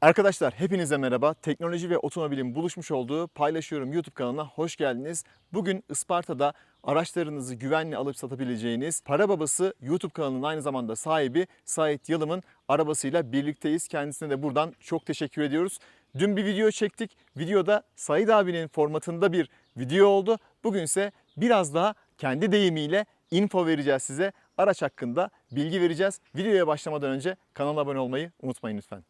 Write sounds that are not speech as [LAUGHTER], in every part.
Arkadaşlar hepinize merhaba. Teknoloji ve otomobilin buluşmuş olduğu Paylaşıyorum YouTube kanalına hoş geldiniz. Bugün Isparta'da araçlarınızı güvenli alıp satabileceğiniz Para Babası YouTube kanalının aynı zamanda sahibi Sait Yalım'ın arabasıyla birlikteyiz. Kendisine de buradan çok teşekkür ediyoruz. Dün bir video çektik. Videoda Sait abinin formatında bir video oldu. Bugün ise biraz daha kendi deyimiyle info vereceğiz size. Araç hakkında bilgi vereceğiz. Videoya başlamadan önce kanala abone olmayı unutmayın lütfen.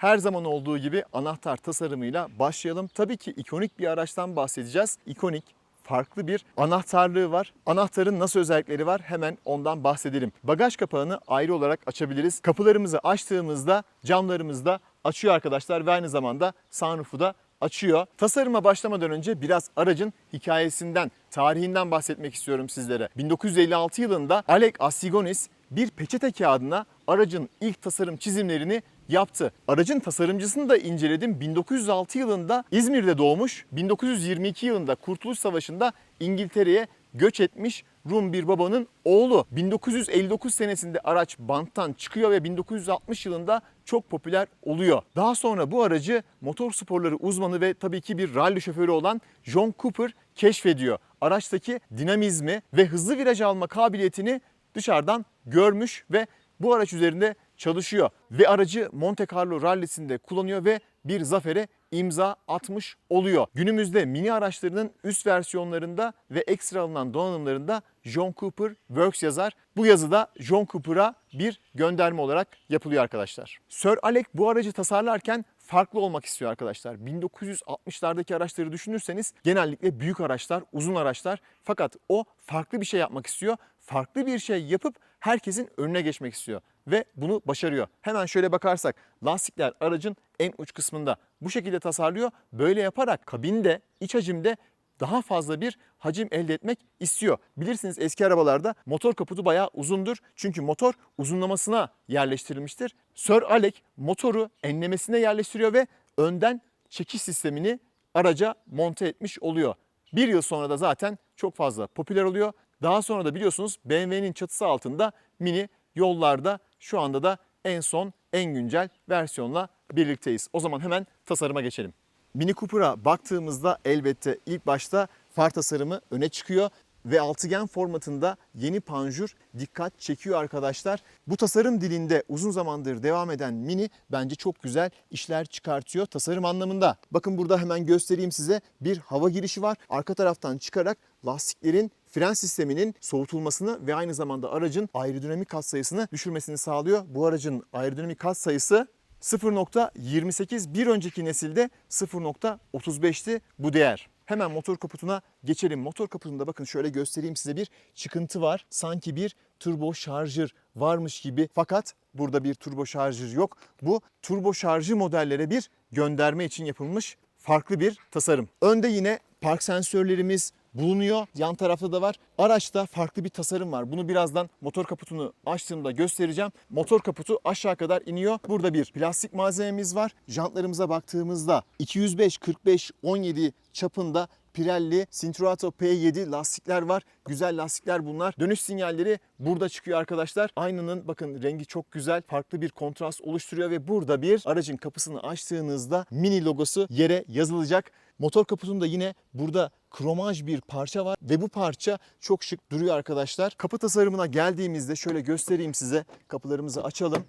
Her zaman olduğu gibi anahtar tasarımıyla başlayalım. Tabii ki ikonik bir araçtan bahsedeceğiz. İkonik, farklı bir anahtarlığı var. Anahtarın nasıl özellikleri var hemen ondan bahsedelim. Bagaj kapağını ayrı olarak açabiliriz. Kapılarımızı açtığımızda camlarımız da açıyor arkadaşlar ve aynı zamanda sunroof'u da açıyor. Tasarıma başlamadan önce biraz aracın hikayesinden, tarihinden bahsetmek istiyorum sizlere. 1956 yılında Alec Asigonis bir peçete kağıdına aracın ilk tasarım çizimlerini yaptı. Aracın tasarımcısını da inceledim. 1906 yılında İzmir'de doğmuş, 1922 yılında Kurtuluş Savaşı'nda İngiltere'ye göç etmiş Rum bir babanın oğlu. 1959 senesinde araç banttan çıkıyor ve 1960 yılında çok popüler oluyor. Daha sonra bu aracı motor sporları uzmanı ve tabii ki bir rally şoförü olan John Cooper keşfediyor. Araçtaki dinamizmi ve hızlı viraj alma kabiliyetini dışarıdan görmüş ve bu araç üzerinde çalışıyor ve aracı Monte Carlo rallisinde kullanıyor ve bir zafere imza atmış oluyor. Günümüzde mini araçlarının üst versiyonlarında ve ekstra alınan donanımlarında John Cooper Works yazar. Bu yazıda John Cooper'a bir gönderme olarak yapılıyor arkadaşlar. Sir Alec bu aracı tasarlarken farklı olmak istiyor arkadaşlar. 1960'lardaki araçları düşünürseniz genellikle büyük araçlar, uzun araçlar fakat o farklı bir şey yapmak istiyor. Farklı bir şey yapıp herkesin önüne geçmek istiyor ve bunu başarıyor. Hemen şöyle bakarsak lastikler aracın en uç kısmında bu şekilde tasarlıyor. Böyle yaparak kabinde, iç hacimde daha fazla bir hacim elde etmek istiyor. Bilirsiniz eski arabalarda motor kaputu bayağı uzundur. Çünkü motor uzunlamasına yerleştirilmiştir. Sir Alec motoru enlemesine yerleştiriyor ve önden çekiş sistemini araca monte etmiş oluyor. Bir yıl sonra da zaten çok fazla popüler oluyor. Daha sonra da biliyorsunuz BMW'nin çatısı altında mini yollarda şu anda da en son en güncel versiyonla birlikteyiz. O zaman hemen tasarıma geçelim. Mini Cooper'a baktığımızda elbette ilk başta far tasarımı öne çıkıyor ve altıgen formatında yeni panjur dikkat çekiyor arkadaşlar. Bu tasarım dilinde uzun zamandır devam eden Mini bence çok güzel işler çıkartıyor tasarım anlamında. Bakın burada hemen göstereyim size bir hava girişi var. Arka taraftan çıkarak lastiklerin fren sisteminin soğutulmasını ve aynı zamanda aracın aerodinamik katsayısını düşürmesini sağlıyor. Bu aracın aerodinamik katsayısı 0.28 bir önceki nesilde 0.35'ti bu değer. Hemen motor kaputuna geçelim. Motor kaputunda bakın şöyle göstereyim size bir çıkıntı var. Sanki bir turbo şarjır varmış gibi fakat burada bir turbo şarjır yok. Bu turbo şarjı modellere bir gönderme için yapılmış farklı bir tasarım. Önde yine park sensörlerimiz bulunuyor. Yan tarafta da var. Araçta farklı bir tasarım var. Bunu birazdan motor kaputunu açtığımda göstereceğim. Motor kaputu aşağı kadar iniyor. Burada bir plastik malzememiz var. Jantlarımıza baktığımızda 205 45 17 çapında Pirelli Cinturato P7 lastikler var. Güzel lastikler bunlar. Dönüş sinyalleri burada çıkıyor arkadaşlar. Aynanın bakın rengi çok güzel. Farklı bir kontrast oluşturuyor ve burada bir aracın kapısını açtığınızda mini logosu yere yazılacak. Motor kaputunda yine burada kromaj bir parça var ve bu parça çok şık duruyor arkadaşlar. Kapı tasarımına geldiğimizde şöyle göstereyim size. Kapılarımızı açalım.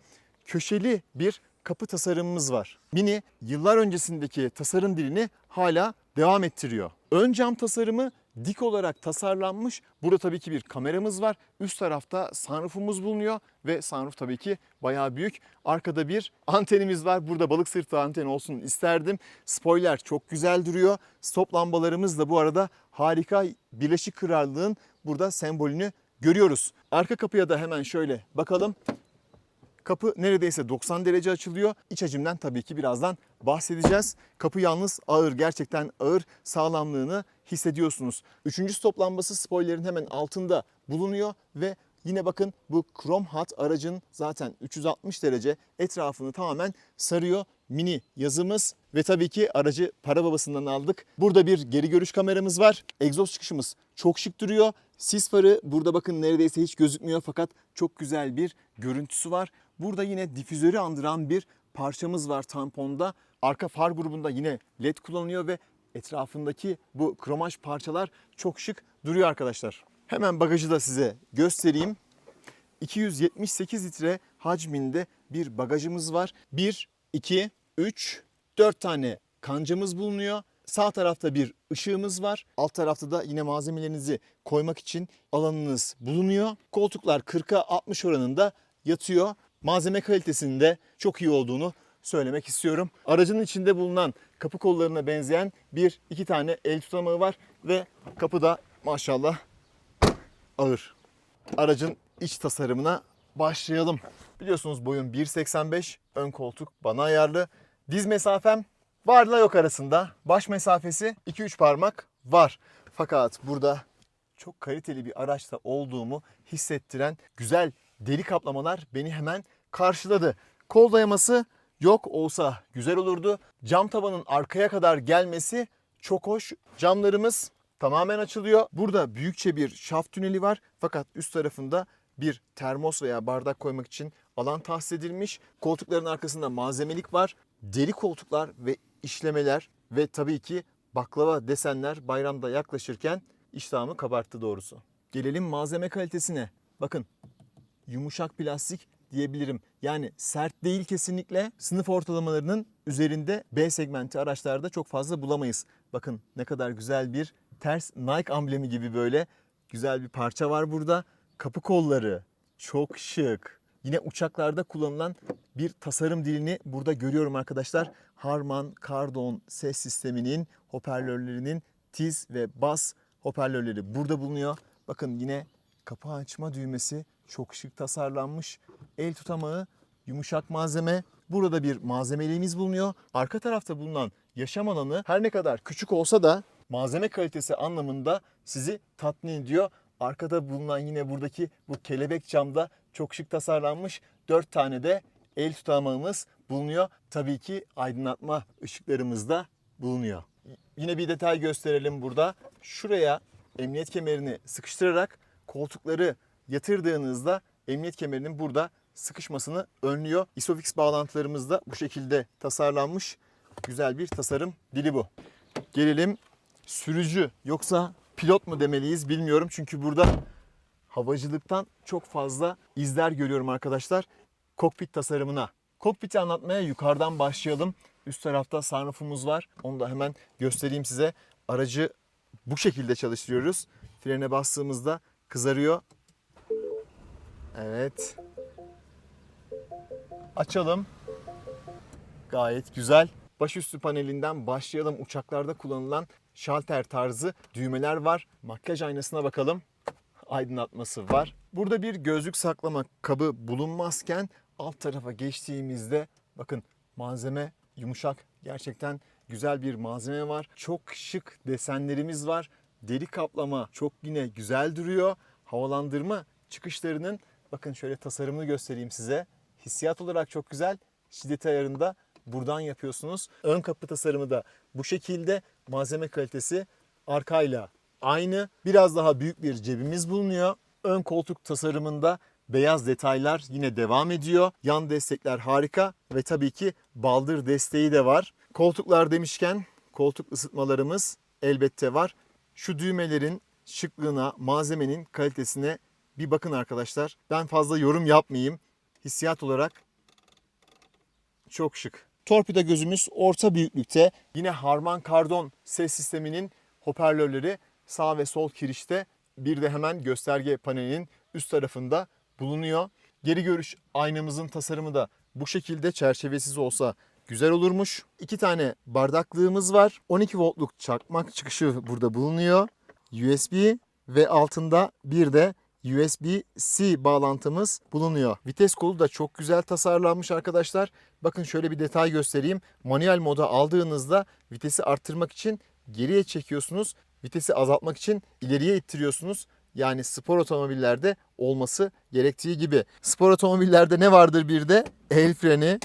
Köşeli bir kapı tasarımımız var. Mini yıllar öncesindeki tasarım dilini hala devam ettiriyor. Ön cam tasarımı dik olarak tasarlanmış. Burada tabii ki bir kameramız var. Üst tarafta sunroofumuz bulunuyor ve sunroof tabii ki bayağı büyük. Arkada bir antenimiz var. Burada balık sırtı anteni olsun isterdim. Spoiler çok güzel duruyor. Stop lambalarımız da bu arada harika. Birleşik Krallığın burada sembolünü görüyoruz. Arka kapıya da hemen şöyle bakalım. Kapı neredeyse 90 derece açılıyor. İç hacimden tabii ki birazdan bahsedeceğiz. Kapı yalnız ağır, gerçekten ağır sağlamlığını hissediyorsunuz. Üçüncü stop spoilerin hemen altında bulunuyor ve Yine bakın bu krom hat aracın zaten 360 derece etrafını tamamen sarıyor. Mini yazımız ve tabii ki aracı para babasından aldık. Burada bir geri görüş kameramız var. Egzoz çıkışımız çok şık duruyor. Sis farı burada bakın neredeyse hiç gözükmüyor fakat çok güzel bir görüntüsü var. Burada yine difüzörü andıran bir parçamız var tamponda. Arka far grubunda yine led kullanılıyor ve etrafındaki bu kromaj parçalar çok şık duruyor arkadaşlar. Hemen bagajı da size göstereyim. 278 litre hacminde bir bagajımız var. 1, 2, 3, 4 tane kancamız bulunuyor. Sağ tarafta bir ışığımız var. Alt tarafta da yine malzemelerinizi koymak için alanınız bulunuyor. Koltuklar 40'a 60 oranında yatıyor. Malzeme kalitesinin de çok iyi olduğunu söylemek istiyorum. Aracın içinde bulunan kapı kollarına benzeyen bir iki tane el tutamağı var ve kapıda maşallah ağır. Aracın iç tasarımına başlayalım. Biliyorsunuz boyum 1.85, ön koltuk bana ayarlı. Diz mesafem varla yok arasında. Baş mesafesi 2-3 parmak var. Fakat burada çok kaliteli bir araçta olduğumu hissettiren güzel deri kaplamalar beni hemen karşıladı. Kol dayaması yok olsa güzel olurdu. Cam tavanın arkaya kadar gelmesi çok hoş. Camlarımız tamamen açılıyor. Burada büyükçe bir şaft tüneli var fakat üst tarafında bir termos veya bardak koymak için alan tahsis edilmiş. Koltukların arkasında malzemelik var. Deri koltuklar ve işlemeler ve tabii ki baklava desenler bayramda yaklaşırken iştahımı kabarttı doğrusu. Gelelim malzeme kalitesine. Bakın yumuşak plastik diyebilirim. Yani sert değil kesinlikle. Sınıf ortalamalarının üzerinde B segmenti araçlarda çok fazla bulamayız. Bakın ne kadar güzel bir ters Nike amblemi gibi böyle güzel bir parça var burada. Kapı kolları çok şık. Yine uçaklarda kullanılan bir tasarım dilini burada görüyorum arkadaşlar. Harman Kardon ses sisteminin hoparlörlerinin tiz ve bas hoparlörleri burada bulunuyor. Bakın yine kapı açma düğmesi çok şık tasarlanmış. El tutamağı yumuşak malzeme. Burada bir malzemeliğimiz bulunuyor. Arka tarafta bulunan yaşam alanı her ne kadar küçük olsa da malzeme kalitesi anlamında sizi tatmin ediyor. Arkada bulunan yine buradaki bu kelebek camda çok şık tasarlanmış 4 tane de el tutamağımız bulunuyor. Tabii ki aydınlatma ışıklarımız da bulunuyor. Yine bir detay gösterelim burada. Şuraya emniyet kemerini sıkıştırarak koltukları yatırdığınızda emniyet kemerinin burada sıkışmasını önlüyor. Isofix bağlantılarımız da bu şekilde tasarlanmış. Güzel bir tasarım dili bu. Gelelim sürücü yoksa pilot mu demeliyiz bilmiyorum. Çünkü burada havacılıktan çok fazla izler görüyorum arkadaşlar. Kokpit tasarımına. Kokpiti anlatmaya yukarıdan başlayalım. Üst tarafta sunroofumuz var. Onu da hemen göstereyim size. Aracı bu şekilde çalıştırıyoruz. Frene bastığımızda kızarıyor. Evet. Açalım. Gayet güzel. Başüstü panelinden başlayalım. Uçaklarda kullanılan şalter tarzı düğmeler var. Makyaj aynasına bakalım. Aydınlatması var. Burada bir gözlük saklama kabı bulunmazken alt tarafa geçtiğimizde bakın malzeme yumuşak. Gerçekten güzel bir malzeme var. Çok şık desenlerimiz var. Deri kaplama çok yine güzel duruyor. Havalandırma çıkışlarının bakın şöyle tasarımını göstereyim size. Hissiyat olarak çok güzel. Şiddet ayarında buradan yapıyorsunuz. Ön kapı tasarımı da bu şekilde. Malzeme kalitesi arkayla aynı. Biraz daha büyük bir cebimiz bulunuyor. Ön koltuk tasarımında beyaz detaylar yine devam ediyor. Yan destekler harika ve tabii ki baldır desteği de var. Koltuklar demişken koltuk ısıtmalarımız elbette var. Şu düğmelerin şıklığına, malzemenin kalitesine bir bakın arkadaşlar. Ben fazla yorum yapmayayım. Hissiyat olarak çok şık. Torpido gözümüz orta büyüklükte. Yine Harman Kardon ses sisteminin hoparlörleri sağ ve sol kirişte. Bir de hemen gösterge panelinin üst tarafında bulunuyor. Geri görüş aynamızın tasarımı da bu şekilde çerçevesiz olsa güzel olurmuş. İki tane bardaklığımız var. 12 voltluk çakmak çıkışı burada bulunuyor. USB ve altında bir de USB-C bağlantımız bulunuyor. Vites kolu da çok güzel tasarlanmış arkadaşlar. Bakın şöyle bir detay göstereyim. Manuel moda aldığınızda vitesi arttırmak için geriye çekiyorsunuz. Vitesi azaltmak için ileriye ittiriyorsunuz. Yani spor otomobillerde olması gerektiği gibi. Spor otomobillerde ne vardır bir de? El freni.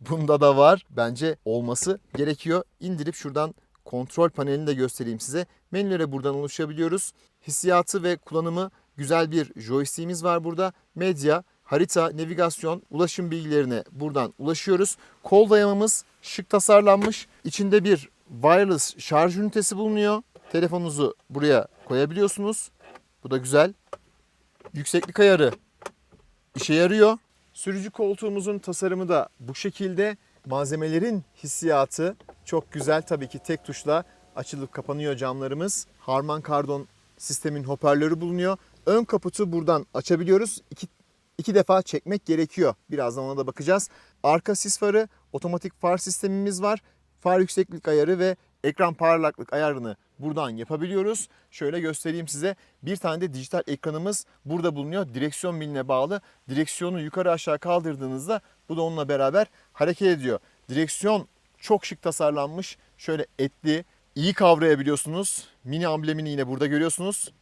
Bunda da var. Bence olması gerekiyor. İndirip şuradan kontrol panelini de göstereyim size. Menülere buradan ulaşabiliyoruz. Hissiyatı ve kullanımı güzel bir joystick'imiz var burada. Medya, harita, navigasyon, ulaşım bilgilerine buradan ulaşıyoruz. Kol dayamamız şık tasarlanmış. İçinde bir wireless şarj ünitesi bulunuyor. Telefonunuzu buraya koyabiliyorsunuz. Bu da güzel. Yükseklik ayarı işe yarıyor. Sürücü koltuğumuzun tasarımı da bu şekilde. Malzemelerin hissiyatı çok güzel. Tabii ki tek tuşla açılıp kapanıyor camlarımız. Harman Kardon sistemin hoparlörü bulunuyor. Ön kaputu buradan açabiliyoruz. İki, iki defa çekmek gerekiyor. Birazdan ona da bakacağız. Arka sis farı, otomatik far sistemimiz var. Far yükseklik ayarı ve ekran parlaklık ayarını buradan yapabiliyoruz. Şöyle göstereyim size. Bir tane de dijital ekranımız burada bulunuyor. Direksiyon miline bağlı. Direksiyonu yukarı aşağı kaldırdığınızda bu da onunla beraber hareket ediyor. Direksiyon çok şık tasarlanmış. Şöyle etli, iyi kavrayabiliyorsunuz. Mini amblemini yine burada görüyorsunuz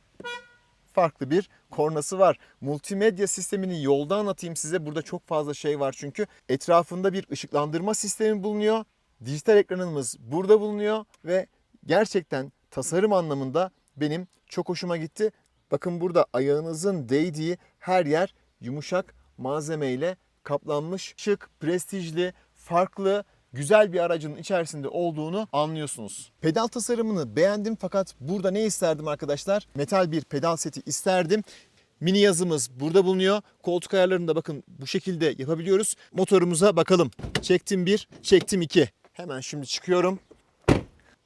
farklı bir kornası var. Multimedya sistemini yolda anlatayım size. Burada çok fazla şey var çünkü. Etrafında bir ışıklandırma sistemi bulunuyor. Dijital ekranımız burada bulunuyor ve gerçekten tasarım anlamında benim çok hoşuma gitti. Bakın burada ayağınızın değdiği her yer yumuşak malzemeyle kaplanmış, şık, prestijli, farklı, güzel bir aracın içerisinde olduğunu anlıyorsunuz. Pedal tasarımını beğendim fakat burada ne isterdim arkadaşlar? Metal bir pedal seti isterdim. Mini yazımız burada bulunuyor. Koltuk ayarlarını da bakın bu şekilde yapabiliyoruz. Motorumuza bakalım. Çektim bir, çektim iki. Hemen şimdi çıkıyorum.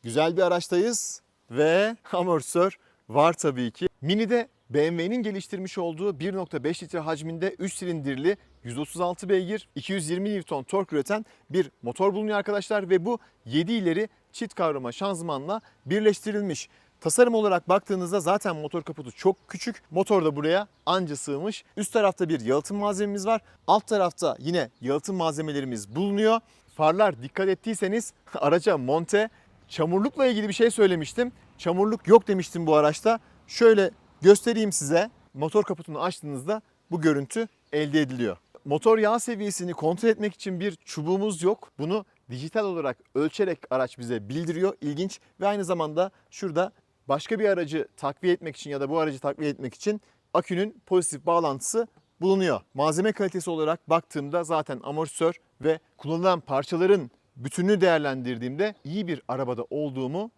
Güzel bir araçtayız ve [LAUGHS] amortisör var tabii ki. Mini'de BMW'nin geliştirmiş olduğu 1.5 litre hacminde 3 silindirli 136 beygir 220 Newton tork üreten bir motor bulunuyor arkadaşlar ve bu 7 ileri çift kavrama şanzımanla birleştirilmiş. Tasarım olarak baktığınızda zaten motor kaputu çok küçük. Motor da buraya anca sığmış. Üst tarafta bir yalıtım malzememiz var. Alt tarafta yine yalıtım malzemelerimiz bulunuyor. Farlar dikkat ettiyseniz [LAUGHS] araca monte. Çamurlukla ilgili bir şey söylemiştim. Çamurluk yok demiştim bu araçta. Şöyle göstereyim size. Motor kaputunu açtığınızda bu görüntü elde ediliyor. Motor yağ seviyesini kontrol etmek için bir çubuğumuz yok. Bunu dijital olarak ölçerek araç bize bildiriyor. İlginç ve aynı zamanda şurada başka bir aracı takviye etmek için ya da bu aracı takviye etmek için akünün pozitif bağlantısı bulunuyor. Malzeme kalitesi olarak baktığımda zaten amortisör ve kullanılan parçaların bütününü değerlendirdiğimde iyi bir arabada olduğumu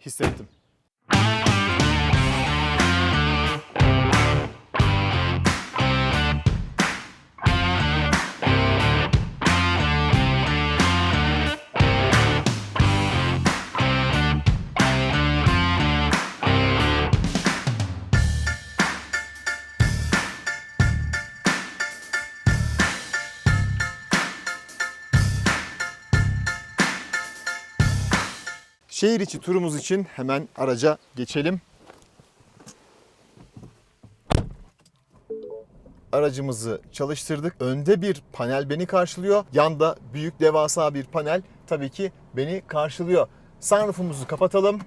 hissettim. Şehir içi turumuz için hemen araca geçelim. Aracımızı çalıştırdık. Önde bir panel beni karşılıyor. Yanda büyük devasa bir panel tabii ki beni karşılıyor. Sunroofumuzu kapatalım.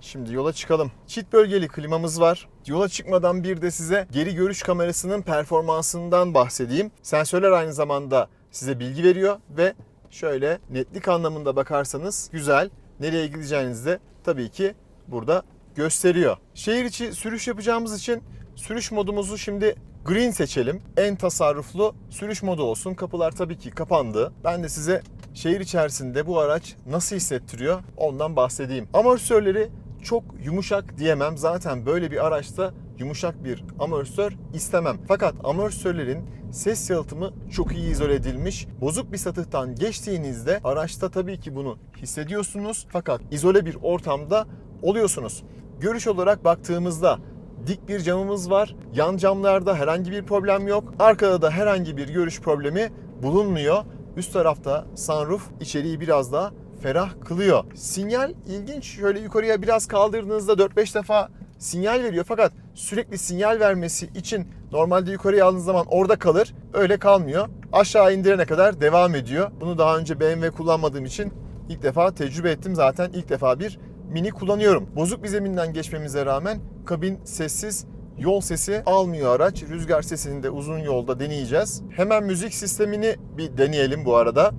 Şimdi yola çıkalım. Çift bölgeli klimamız var. Yola çıkmadan bir de size geri görüş kamerasının performansından bahsedeyim. Sensörler aynı zamanda size bilgi veriyor ve şöyle netlik anlamında bakarsanız güzel. Nereye gideceğinizi de tabii ki burada gösteriyor. Şehir içi sürüş yapacağımız için sürüş modumuzu şimdi green seçelim. En tasarruflu sürüş modu olsun. Kapılar tabii ki kapandı. Ben de size şehir içerisinde bu araç nasıl hissettiriyor ondan bahsedeyim. Amortisörleri çok yumuşak diyemem. Zaten böyle bir araçta yumuşak bir amortisör istemem. Fakat amortisörlerin ses yalıtımı çok iyi izole edilmiş. Bozuk bir satıhtan geçtiğinizde araçta tabii ki bunu hissediyorsunuz. Fakat izole bir ortamda oluyorsunuz. Görüş olarak baktığımızda dik bir camımız var. Yan camlarda herhangi bir problem yok. Arkada da herhangi bir görüş problemi bulunmuyor. Üst tarafta sunroof içeriği biraz daha ferah kılıyor. Sinyal ilginç. Şöyle yukarıya biraz kaldırdığınızda 4-5 defa sinyal veriyor fakat sürekli sinyal vermesi için normalde yukarıya aldığınız zaman orada kalır. Öyle kalmıyor. Aşağı indirene kadar devam ediyor. Bunu daha önce BMW kullanmadığım için ilk defa tecrübe ettim. Zaten ilk defa bir mini kullanıyorum. Bozuk bir zeminden geçmemize rağmen kabin sessiz, yol sesi almıyor araç. Rüzgar sesini de uzun yolda deneyeceğiz. Hemen müzik sistemini bir deneyelim bu arada.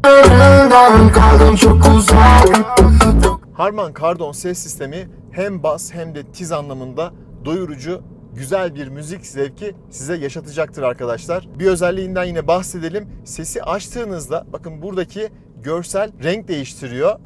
Harman Kardon ses sistemi hem bas hem de tiz anlamında doyurucu güzel bir müzik zevki size yaşatacaktır arkadaşlar. Bir özelliğinden yine bahsedelim. Sesi açtığınızda bakın buradaki görsel renk değiştiriyor.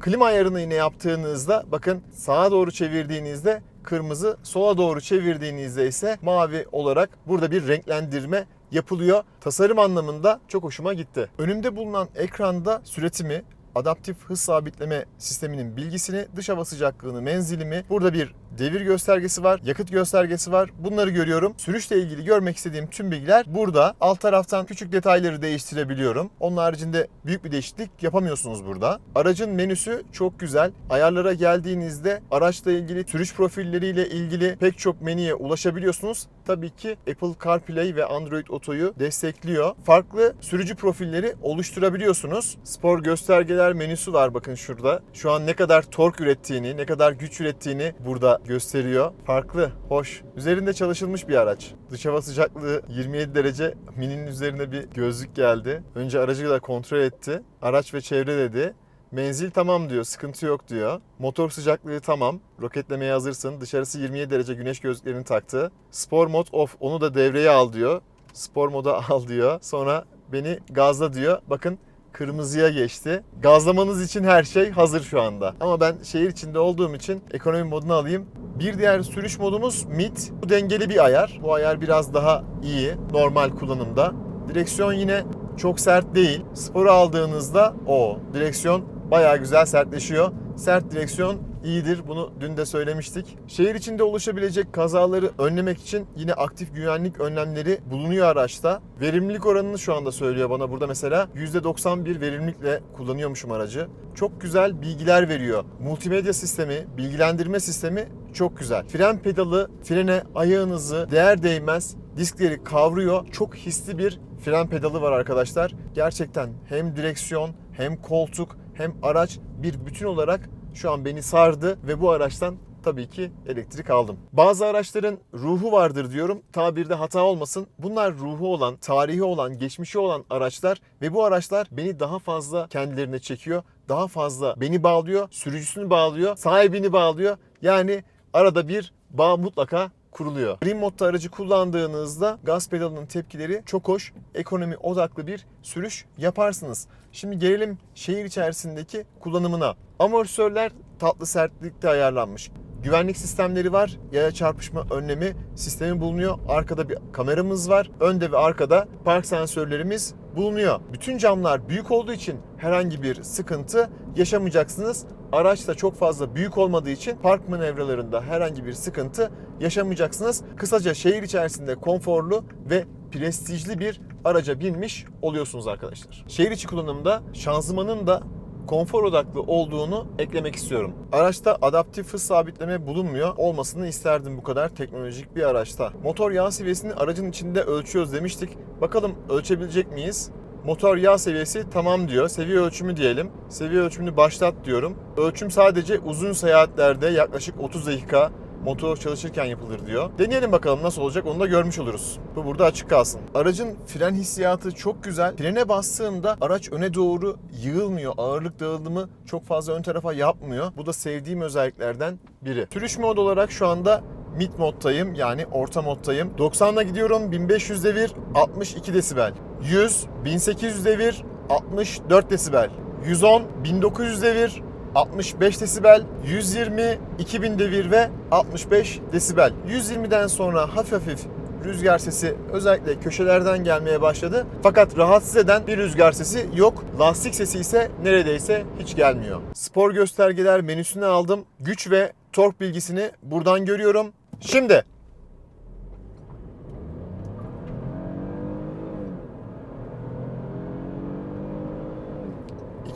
Klima ayarını yine yaptığınızda bakın sağa doğru çevirdiğinizde kırmızı, sola doğru çevirdiğinizde ise mavi olarak burada bir renklendirme yapılıyor. Tasarım anlamında çok hoşuma gitti. Önümde bulunan ekranda süratimi, adaptif hız sabitleme sisteminin bilgisini, dış hava sıcaklığını, menzilimi, burada bir devir göstergesi var, yakıt göstergesi var. Bunları görüyorum. Sürüşle ilgili görmek istediğim tüm bilgiler burada. Alt taraftan küçük detayları değiştirebiliyorum. Onun haricinde büyük bir değişiklik yapamıyorsunuz burada. Aracın menüsü çok güzel. Ayarlara geldiğinizde araçla ilgili sürüş profilleriyle ilgili pek çok menüye ulaşabiliyorsunuz. Tabii ki Apple CarPlay ve Android Auto'yu destekliyor. Farklı sürücü profilleri oluşturabiliyorsunuz. Spor göstergeler menüsü var bakın şurada. Şu an ne kadar tork ürettiğini, ne kadar güç ürettiğini burada gösteriyor. Farklı, hoş. Üzerinde çalışılmış bir araç. Dış hava sıcaklığı 27 derece. Mini'nin üzerine bir gözlük geldi. Önce aracı da kontrol etti. Araç ve çevre dedi. Menzil tamam diyor, sıkıntı yok diyor. Motor sıcaklığı tamam, roketlemeye hazırsın. Dışarısı 27 derece güneş gözlüklerini taktı. Spor mod off, onu da devreye al diyor. Spor moda [LAUGHS] al diyor. Sonra beni gazla diyor. Bakın kırmızıya geçti. Gazlamanız için her şey hazır şu anda. Ama ben şehir içinde olduğum için ekonomi modunu alayım. Bir diğer sürüş modumuz mid. Bu dengeli bir ayar. Bu ayar biraz daha iyi normal kullanımda. Direksiyon yine çok sert değil. Sporu aldığınızda o direksiyon bayağı güzel sertleşiyor. Sert direksiyon iyidir. Bunu dün de söylemiştik. Şehir içinde oluşabilecek kazaları önlemek için yine aktif güvenlik önlemleri bulunuyor araçta. Verimlilik oranını şu anda söylüyor bana burada mesela. %91 verimlilikle kullanıyormuşum aracı. Çok güzel bilgiler veriyor. Multimedya sistemi, bilgilendirme sistemi çok güzel. Fren pedalı frene ayağınızı değer değmez diskleri kavruyor. Çok hisli bir fren pedalı var arkadaşlar. Gerçekten hem direksiyon hem koltuk hem araç bir bütün olarak şu an beni sardı ve bu araçtan tabii ki elektrik aldım. Bazı araçların ruhu vardır diyorum. Tabirde hata olmasın. Bunlar ruhu olan, tarihi olan, geçmişi olan araçlar ve bu araçlar beni daha fazla kendilerine çekiyor. Daha fazla beni bağlıyor, sürücüsünü bağlıyor, sahibini bağlıyor. Yani arada bir bağ mutlaka kuruluyor. Green modda aracı kullandığınızda gaz pedalının tepkileri çok hoş, ekonomi odaklı bir sürüş yaparsınız. Şimdi gelelim şehir içerisindeki kullanımına. Amortisörler tatlı sertlikte ayarlanmış. Güvenlik sistemleri var. Yaya çarpışma önlemi sistemi bulunuyor. Arkada bir kameramız var. Önde ve arkada park sensörlerimiz bulunuyor. Bütün camlar büyük olduğu için herhangi bir sıkıntı yaşamayacaksınız. Araç da çok fazla büyük olmadığı için park manevralarında herhangi bir sıkıntı yaşamayacaksınız. Kısaca şehir içerisinde konforlu ve prestijli bir araca binmiş oluyorsunuz arkadaşlar. Şehir içi kullanımda şanzımanın da konfor odaklı olduğunu eklemek istiyorum. Araçta adaptif hız sabitleme bulunmuyor. Olmasını isterdim bu kadar teknolojik bir araçta. Motor yağ seviyesini aracın içinde ölçüyoruz demiştik. Bakalım ölçebilecek miyiz? Motor yağ seviyesi tamam diyor. Seviye ölçümü diyelim. Seviye ölçümünü başlat diyorum. Ölçüm sadece uzun seyahatlerde yaklaşık 30 dakika motor çalışırken yapılır diyor. Deneyelim bakalım nasıl olacak onu da görmüş oluruz. Bu burada açık kalsın. Aracın fren hissiyatı çok güzel. Frene bastığımda araç öne doğru yığılmıyor. Ağırlık dağılımı çok fazla ön tarafa yapmıyor. Bu da sevdiğim özelliklerden biri. Sürüş mod olarak şu anda mid moddayım yani orta moddayım. 90'la gidiyorum 1500 devir 62 desibel. 100 1800 devir 64 desibel. 110 1900 devir 65 desibel, 120 2000 devir ve 65 desibel. 120'den sonra hafif hafif rüzgar sesi özellikle köşelerden gelmeye başladı. Fakat rahatsız eden bir rüzgar sesi yok. Lastik sesi ise neredeyse hiç gelmiyor. Spor göstergeler menüsünü aldım. Güç ve tork bilgisini buradan görüyorum. Şimdi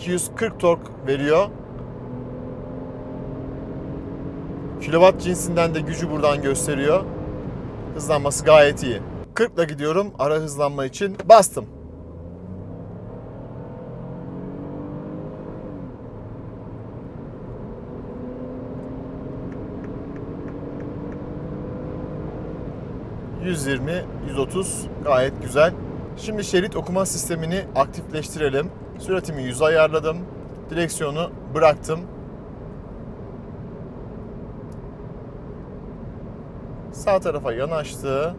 ...240 tork veriyor. Kilowatt cinsinden de gücü buradan gösteriyor. Hızlanması gayet iyi. 40 ile gidiyorum ara hızlanma için. Bastım. ...120, 130 gayet güzel. Şimdi şerit okuma sistemini aktifleştirelim. Süratimi 100 ayarladım. Direksiyonu bıraktım. Sağ tarafa yanaştı.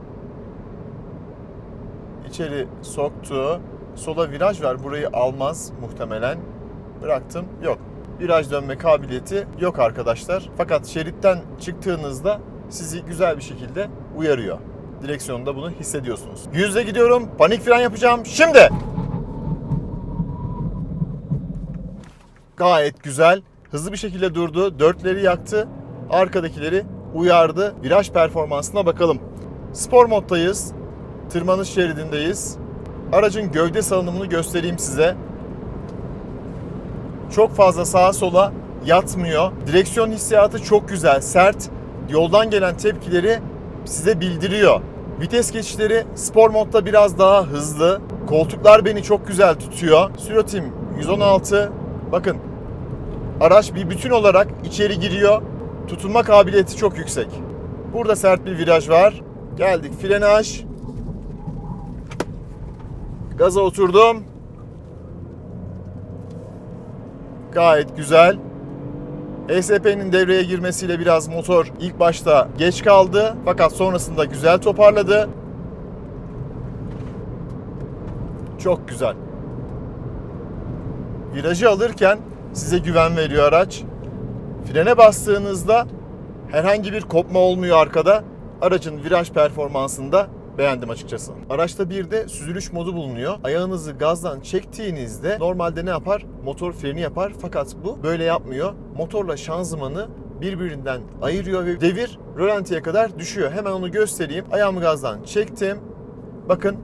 İçeri soktu. Sola viraj var. Burayı almaz muhtemelen. Bıraktım. Yok. Viraj dönme kabiliyeti yok arkadaşlar. Fakat şeritten çıktığınızda sizi güzel bir şekilde uyarıyor. Direksiyonda bunu hissediyorsunuz. Yüzde gidiyorum. Panik fren yapacağım. Şimdi. Gayet güzel. Hızlı bir şekilde durdu. Dörtleri yaktı. Arkadakileri uyardı. Viraj performansına bakalım. Spor moddayız. Tırmanış şeridindeyiz. Aracın gövde salınımını göstereyim size. Çok fazla sağa sola yatmıyor. Direksiyon hissiyatı çok güzel, sert. Yoldan gelen tepkileri size bildiriyor. Vites geçişleri spor modda biraz daha hızlı. Koltuklar beni çok güzel tutuyor. Süratim 116. Bakın araç bir bütün olarak içeri giriyor. Tutunma kabiliyeti çok yüksek. Burada sert bir viraj var. Geldik frenaj. Gaza oturdum. Gayet güzel. ESP'nin devreye girmesiyle biraz motor ilk başta geç kaldı fakat sonrasında güzel toparladı. Çok güzel. Virajı alırken size güven veriyor araç. Frene bastığınızda herhangi bir kopma olmuyor arkada. Aracın viraj performansında beğendim açıkçası. Araçta bir de süzülüş modu bulunuyor. Ayağınızı gazdan çektiğinizde normalde ne yapar? Motor freni yapar fakat bu böyle yapmıyor. Motorla şanzımanı birbirinden ayırıyor ve devir rölantiye kadar düşüyor. Hemen onu göstereyim. Ayağımı gazdan çektim. Bakın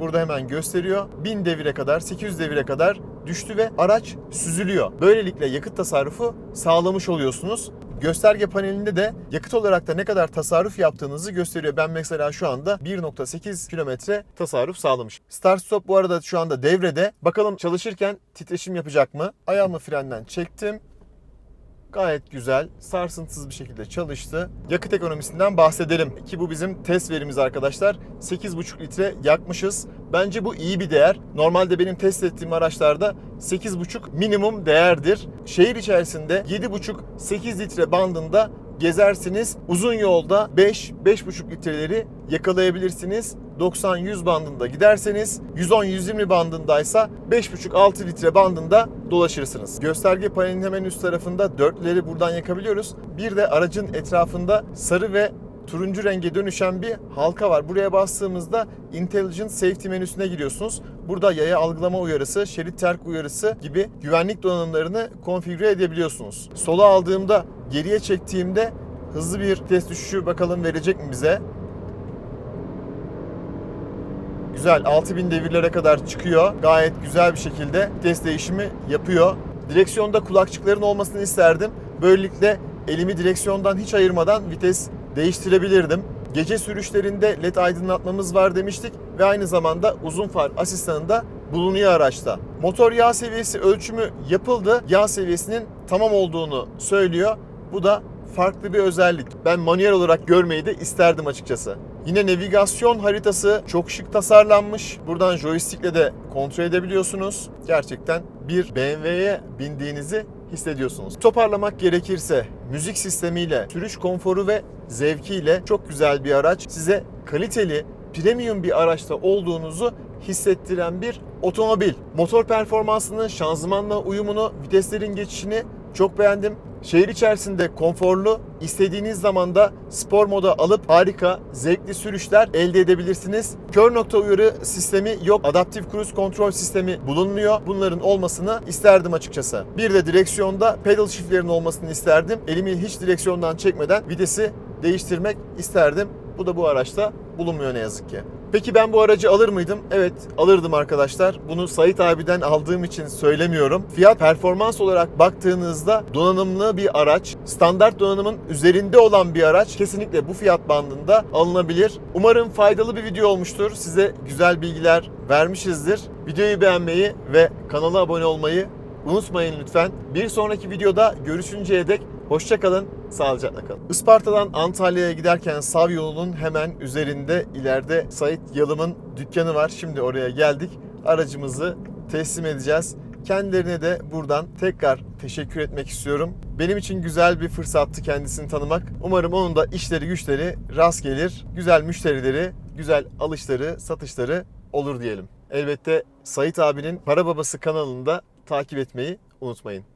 burada hemen gösteriyor. 1000 devire kadar, 800 devire kadar düştü ve araç süzülüyor. Böylelikle yakıt tasarrufu sağlamış oluyorsunuz. Gösterge panelinde de yakıt olarak da ne kadar tasarruf yaptığınızı gösteriyor. Ben mesela şu anda 1.8 kilometre tasarruf sağlamış. Start stop bu arada şu anda devrede. Bakalım çalışırken titreşim yapacak mı? Ayağımı frenden çektim. Gayet güzel, sarsıntısız bir şekilde çalıştı. Yakıt ekonomisinden bahsedelim ki bu bizim test verimiz arkadaşlar. 8,5 litre yakmışız. Bence bu iyi bir değer. Normalde benim test ettiğim araçlarda 8,5 minimum değerdir. Şehir içerisinde 7,5-8 litre bandında gezersiniz. Uzun yolda 5-5,5 litreleri yakalayabilirsiniz. 90-100 bandında giderseniz 110-120 bandındaysa 5,5-6 litre bandında dolaşırsınız. Gösterge panelinin hemen üst tarafında dörtleri buradan yakabiliyoruz. Bir de aracın etrafında sarı ve turuncu renge dönüşen bir halka var. Buraya bastığımızda Intelligent Safety menüsüne giriyorsunuz. Burada yaya algılama uyarısı, şerit terk uyarısı gibi güvenlik donanımlarını konfigüre edebiliyorsunuz. Sola aldığımda, geriye çektiğimde hızlı bir test düşüşü bakalım verecek mi bize? Güzel 6000 devirlere kadar çıkıyor. Gayet güzel bir şekilde vites değişimi yapıyor. Direksiyonda kulakçıkların olmasını isterdim. Böylelikle elimi direksiyondan hiç ayırmadan vites değiştirebilirdim. Gece sürüşlerinde led aydınlatmamız var demiştik ve aynı zamanda uzun far asistanı da bulunuyor araçta. Motor yağ seviyesi ölçümü yapıldı. Yağ seviyesinin tamam olduğunu söylüyor. Bu da farklı bir özellik. Ben manuel olarak görmeyi de isterdim açıkçası. Yine navigasyon haritası çok şık tasarlanmış. Buradan joystickle de kontrol edebiliyorsunuz. Gerçekten bir BMW'ye bindiğinizi hissediyorsunuz. Toparlamak gerekirse müzik sistemiyle, sürüş konforu ve zevkiyle çok güzel bir araç. Size kaliteli, premium bir araçta olduğunuzu hissettiren bir otomobil. Motor performansını, şanzımanla uyumunu, viteslerin geçişini çok beğendim. Şehir içerisinde konforlu, istediğiniz zaman da spor moda alıp harika, zevkli sürüşler elde edebilirsiniz. Kör nokta uyarı sistemi yok, adaptif cruise kontrol sistemi bulunmuyor. Bunların olmasını isterdim açıkçası. Bir de direksiyonda pedal shiftlerin olmasını isterdim. Elimi hiç direksiyondan çekmeden vitesi değiştirmek isterdim. Bu da bu araçta bulunmuyor ne yazık ki. Peki ben bu aracı alır mıydım? Evet alırdım arkadaşlar. Bunu Sait abiden aldığım için söylemiyorum. Fiyat performans olarak baktığınızda donanımlı bir araç, standart donanımın üzerinde olan bir araç kesinlikle bu fiyat bandında alınabilir. Umarım faydalı bir video olmuştur. Size güzel bilgiler vermişizdir. Videoyu beğenmeyi ve kanala abone olmayı unutmayın lütfen. Bir sonraki videoda görüşünceye dek hoşça kalın, sağlıcakla kalın. Isparta'dan Antalya'ya giderken Sav yolunun hemen üzerinde ileride Sait Yalım'ın dükkanı var. Şimdi oraya geldik. Aracımızı teslim edeceğiz. Kendilerine de buradan tekrar teşekkür etmek istiyorum. Benim için güzel bir fırsattı kendisini tanımak. Umarım onun da işleri güçleri rast gelir. Güzel müşterileri, güzel alışları, satışları olur diyelim. Elbette Sait abinin Para Babası kanalında takip etmeyi unutmayın.